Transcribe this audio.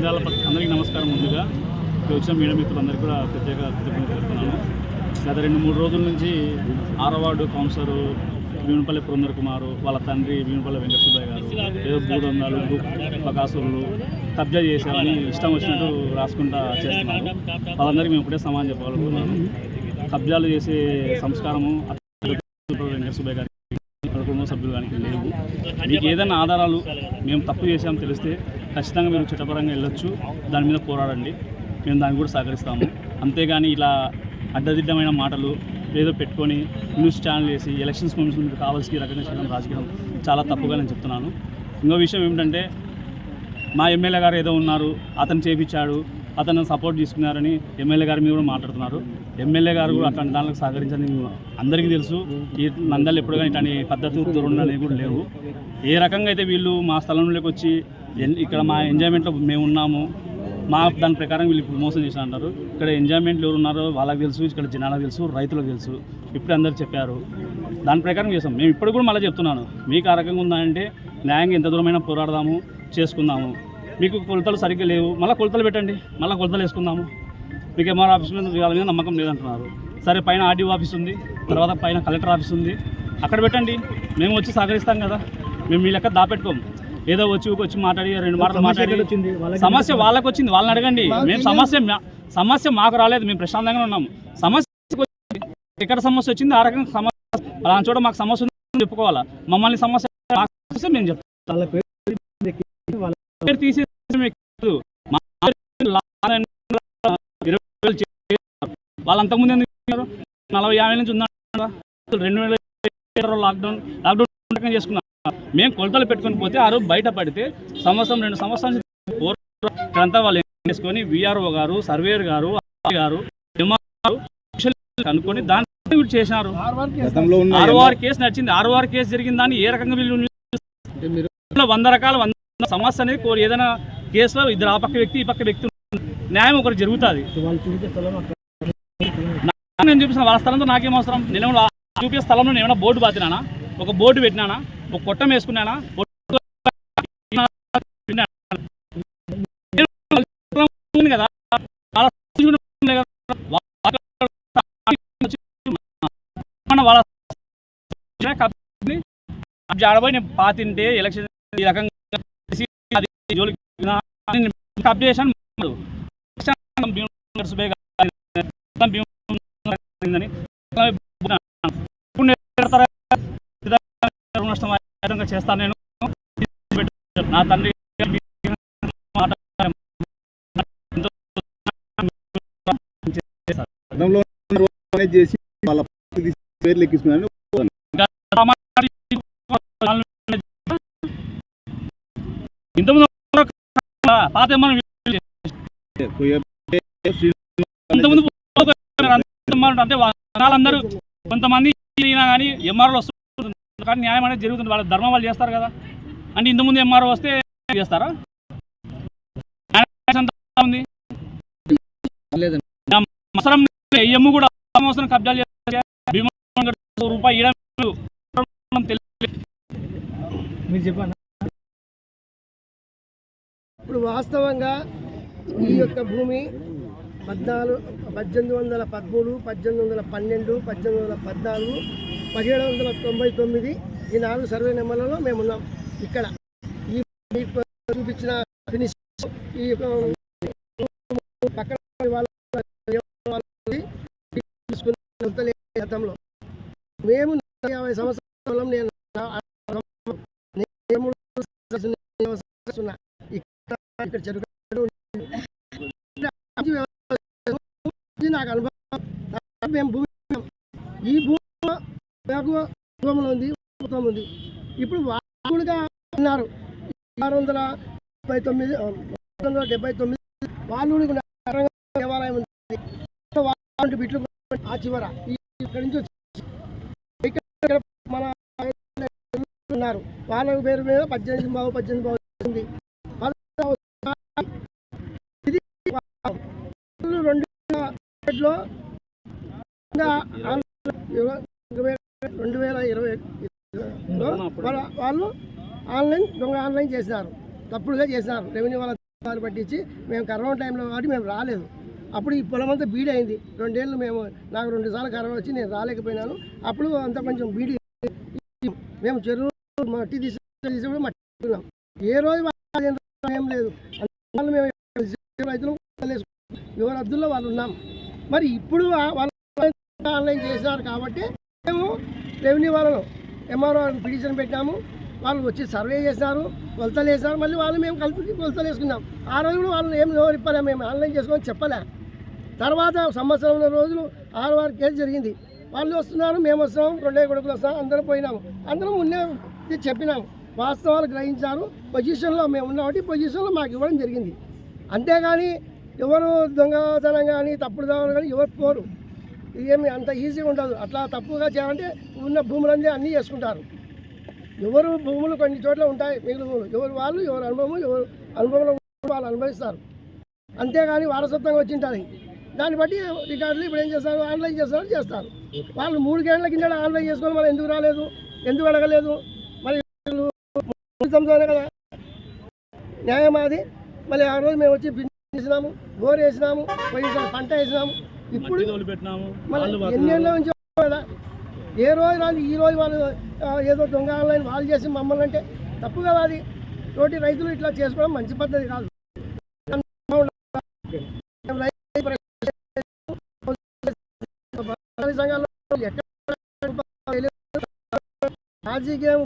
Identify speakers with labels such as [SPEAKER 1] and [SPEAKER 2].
[SPEAKER 1] నంద్యాల అందరికీ నమస్కారం ముందుగా. ఇక్కడ వచ్చిన మీడియా మిత్రులందరికీ కూడా ప్రత్యేక కృతజ్ఞతలు చెప్తున్నాను గత రెండు మూడు రోజుల నుంచి ఆరవార్డు కౌన్సిలర్ భీముపల్లి పురందర్ కుమారు వాళ్ళ తండ్రి భీముపల్లి వెంకటసుబ్బయ్య గారు ఏదో భూదందాలు పకాసులు కబ్జా చేశామని ఇష్టం వచ్చినట్టు రాసుకుంటా చేస్తున్నారు. వాళ్ళందరికీ మేము ఇప్పుడే సమాధానం చెప్పాలనుకున్నాను కబ్జాలు చేసే సంస్కారము వెంకటసుబ్బయ్య గారికి కుటుంబ సభ్యులు కానీ లేవు. మీకు ఏదైనా ఆధారాలు మేము తప్పు చేసామని తెలిస్తే ఖచ్చితంగా మీరు చట్టపరంగా వెళ్ళొచ్చు. దాని మీద పోరాడండి. మేము దాన్ని కూడా సహకరిస్తాము. అంతేగాని ఇలా అడ్డదిడ్డమైన మాటలు ఏదో పెట్టుకొని న్యూస్ ఛానల్ వేసి ఎలక్షన్స్ కమిషన్ మీకు కావాల్సి రకంగా చేయడం రాజకీయం చాలా తప్పుగా నేను చెప్తున్నాను. ఇంకో విషయం ఏమిటంటే మా ఎమ్మెల్యే గారు ఏదో ఉన్నారు అతను చేపించాడు అతను సపోర్ట్ తీసుకున్నారని ఎమ్మెల్యే గారి మీద కూడా మాట్లాడుతున్నారు. ఎమ్మెల్యే గారు కూడా అట్లాంటి దానికి సహకరించని అందరికీ తెలుసు. ఈ నందలు ఎప్పుడు కానీ ఇట్లాంటి పద్ధతి దూరం అనేవి కూడా లేవు. ఏ రకంగా అయితే వీళ్ళు మా స్థలంలోకి వచ్చి ఇక్కడ మా ఎంజాయ్మెంట్లో మేము ఉన్నాము. మా దాని ప్రకారం వీళ్ళు ఇప్పుడు మోసం చేసిన అంటారు. ఇక్కడ ఎంజాయ్మెంట్లు ఎవరు ఉన్నారో వాళ్ళకి తెలుసు ఇక్కడ జనాలకు తెలుసు రైతులకు తెలుసు. ఇప్పుడు అందరు చెప్పారు. దాని ప్రకారం చేస్తాం మేము ఇప్పుడు కూడా మళ్ళీ చెప్తున్నాను. మీకు ఆ రకంగా ఉందంటే న్యాయంగా ఎంత దూరమైనా పోరాడదాము చేసుకుందాము. మీకు కొలతలు సరిగ్గా లేవు. మళ్ళీ కొలతలు పెట్టండి. మళ్ళీ కొలతలు వేసుకుందాము. మీకు ఎంఆర్ ఆఫీస్ మీద వాళ్ళ మీద నమ్మకం లేదంటున్నారు. సరే పైన ఆర్డీఓ ఆఫీస్ ఉంది. తర్వాత పైన కలెక్టర్ ఆఫీస్ ఉంది. అక్కడ పెట్టండి. మేము వచ్చి సహకరిస్తాం కదా. మేము మీ లెక్క దాపెట్టుకోము. ఏదో వచ్చి వచ్చి మాట్లాడి రెండు మాటలు మాట్లాడి. సమస్య వాళ్ళకి వచ్చింది వాళ్ళని అడగండి. మేము సమస్య సమస్య మాకు రాలేదు మేము ప్రశాంతంగానే ఉన్నాము. సమస్య. ఎక్కడ సమస్య వచ్చింది ఆ రకంగా సమస్య. అలాంటి చోట మాకు సమస్య ఉందని చెప్పుకోవాలా? మమ్మల్ని సమస్య మేము చెప్తాం
[SPEAKER 2] వాళ్ళ
[SPEAKER 1] అంతకుముందు ఎందుకు? నలభై యాభై నుంచి ఉందా రెండు వేల లాక్డౌన్ లాక్డౌన్ రకంగా చేసుకున్నాం. మేము కొలతలు పెట్టుకొని పోతే ఆ రోజు బయట పడితే సంవత్సరం రెండు సంవత్సరాల ఇక్కడంతా వాళ్ళు చేసుకొని విఆర్ఓ గారు సర్వేయర్ గారు గారు కనుక్కొని దాని వీళ్ళు చేసినారు. ఆర్ఓఆర్ కేసు నడిచింది ఆర్ఓఆర్ కేసు జరిగిన దాన్ని ఏ రకంగా వీళ్ళు వంద రకాల వంద సమస్య అనేది కోరి ఏదైనా కేసులో ఇద్దరు ఆ పక్క వ్యక్తి ఈ పక్క వ్యక్తి. న్యాయం ఒకటి జరుగుతుంది. నేను చూపిస్తున్న వాళ్ళ స్థలంతో నాకేం అవసరం? నేను చూపించే స్థలంలో నేను ఏమైనా బోర్డు బాతినానా? ఒక బోర్డు పెట్టినానా? ఒక కొట్టం వేసుకున్నానా? వాళ్ళ కదా వాళ్ళ ఆడబోయి నేను పాతింటే ఎలక్షన్ ఈ రకంగా జోలికి నేను కప్ చేశాను మాట్లాడు. ఎలక్షన్ భీమ్ సుబ్బయ్య గారు భీమ్ అయిందని ఇప్పుడు నేను పెడతారా? రుణ నష్టం అయ్యే విధంగా చేస్తాను నేను. నా తండ్రి
[SPEAKER 2] చేసి వాళ్ళ పేర్లు
[SPEAKER 1] ఇంతకుముందు పాత అంటే వాళ్ళందరూ కొంతమంది కానీ వస్తుంది కానీ న్యాయం అనేది జరుగుతుంది. వాళ్ళ ధర్మం వాళ్ళు చేస్తారు కదా. అంటే ఇంతకుముందు ఎంఆర్ఓ వస్తే చేస్తారా? ఉంది
[SPEAKER 2] లేదండి
[SPEAKER 1] అవసరం ఎయ్యమ్ము కూడా అవసరం కబ్జాలు రూపాయి
[SPEAKER 2] మీరు చెప్పండి.
[SPEAKER 3] ఇప్పుడు వాస్తవంగా ఈ యొక్క భూమి పద్నాలుగు పద్దెనిమిది వందల పదమూడు పద్దెనిమిది వందల పన్నెండు పద్దెనిమిది వందల పద్నాలుగు పదిహేడు వందల తొంభై తొమ్మిది ఈ నాలుగు సర్వే నెంబర్లలో మేము ఉన్నాం. ఇక్కడ ఈ చూపించిన ఫినిష్ ఈ పక్కన గతంలో మేము యాభై సంవత్సరాల నేను ఇక్కడ చెరుకు నాకు అనుభవం. మేము భూమి ఈ భూమి ఉంది ప్రభుత్వం ఉంది. ఇప్పుడు వాళ్ళుగా ఉన్నారు. ఆరు వందల డెబ్బై తొమ్మిది వందల డెబ్బై తొమ్మిది వాళ్ళు దేవాలయం ఉంది. వాళ్ళ బిట్లు ఆ చివర. ఇక్కడి నుంచి ఇక్కడ మన ఉన్నారు. వాళ్ళ పేరు మీద పద్దెనిమిది బావు పద్దెనిమిది బావు ఉంది ఇది రెండు లో ఇంకా ఇరవై- ఇరవై- రెండు వేల ఇరవై లో వాళ్ళు ఆన్లైన్ దొంగ ఆన్లైన్ చేసినారు. తప్పుడుగా చేసినారు. రెవెన్యూ వాళ్ళ పట్టించి మేము కరోనా టైంలో కాబట్టి మేము రాలేదు. అప్పుడు ఈ పొలం అంతా బీడీ అయింది. రెండేళ్ళు మేము నాకు రెండు సార్లు కరోనా వచ్చి నేను రాలేకపోయినాను. అప్పుడు అంతా కొంచెం బీడీ మేము చెరువు మట్టి తీసి తీసినప్పుడు మట్టి ఏ రోజు ఏం లేదు. అందువల్ల మేము రైతులు ఎవరి అద్దుల్లో వాళ్ళు ఉన్నాం. మరి ఇప్పుడు వాళ్ళు ఆన్లైన్ చేసినారు కాబట్టి మేము రెవెన్యూ వాళ్ళను ఎంఆర్ఓ పిటిషన్ పెట్టాము. వాళ్ళు వచ్చి సర్వే చేశారు కొలతలు వేశారు మళ్ళీ వాళ్ళు మేము కలిపి కొలతలు వేసుకున్నాం. ఆ రోజు కూడా వాళ్ళు ఏం ఎవరు మేము ఆన్లైన్ చేసుకొని చెప్పలే. తర్వాత సంవత్సరం రోజులు ఆరు వారి కేసు జరిగింది. వాళ్ళు వస్తున్నారు మేము వస్తున్నాం రెండే కొడుకులు వస్తాం అందరం పోయినాము అందరం ముందే చెప్పినాము వాస్తవాలు గ్రహించారు. పొజిషన్లో మేము ఉన్నామంటే పొజిషన్లో మాకు ఇవ్వడం జరిగింది. అంతేగాని ఎవరు దొంగతనం కానీ తప్పుడు దావలు కానీ ఎవరు పోరు. ఇదేమి అంత ఈజీగా ఉండదు. అట్లా తప్పుగా చేయాలంటే ఉన్న భూములన్నీ అన్నీ చేసుకుంటారు ఎవరు భూములు కొన్ని చోట్ల ఉంటాయి మిగిలిన భూములు. ఎవరు వాళ్ళు ఎవరు అనుభవం ఎవరు అనుభవంలో వాళ్ళు అనుభవిస్తారు. అంతేగాని వారసత్వంగా వచ్చి ఉంటుంది దాన్ని బట్టి రికార్డులు ఇప్పుడు ఏం చేస్తారు? ఆన్లైన్ చేస్తారు చేస్తారు. వాళ్ళు మూడు గంటల కింద ఆన్లైన్ చేసుకొని మరి ఎందుకు రాలేదు? ఎందుకు అడగలేదు? మరి కదా. న్యాయం అది? మళ్ళీ ఆ రోజు మేము వచ్చి వేసినాము బోర్ వేసినాము పంట వేసినాము. ఇప్పుడు
[SPEAKER 1] వాళ్ళు
[SPEAKER 3] ఎన్నేళ్ళ నుంచి ఏ రోజు రాదు ఈ రోజు వాళ్ళు ఏదో దొంగ ఆన్లైన్ వాళ్ళు చేసి మమ్మల్ని అంటే తప్పు కదా అది. తోటి రైతులు ఇట్లా చేసుకోవడం మంచి పద్ధతి కాదు. సంఘాల్లో ఎక్కడ రాజకీయం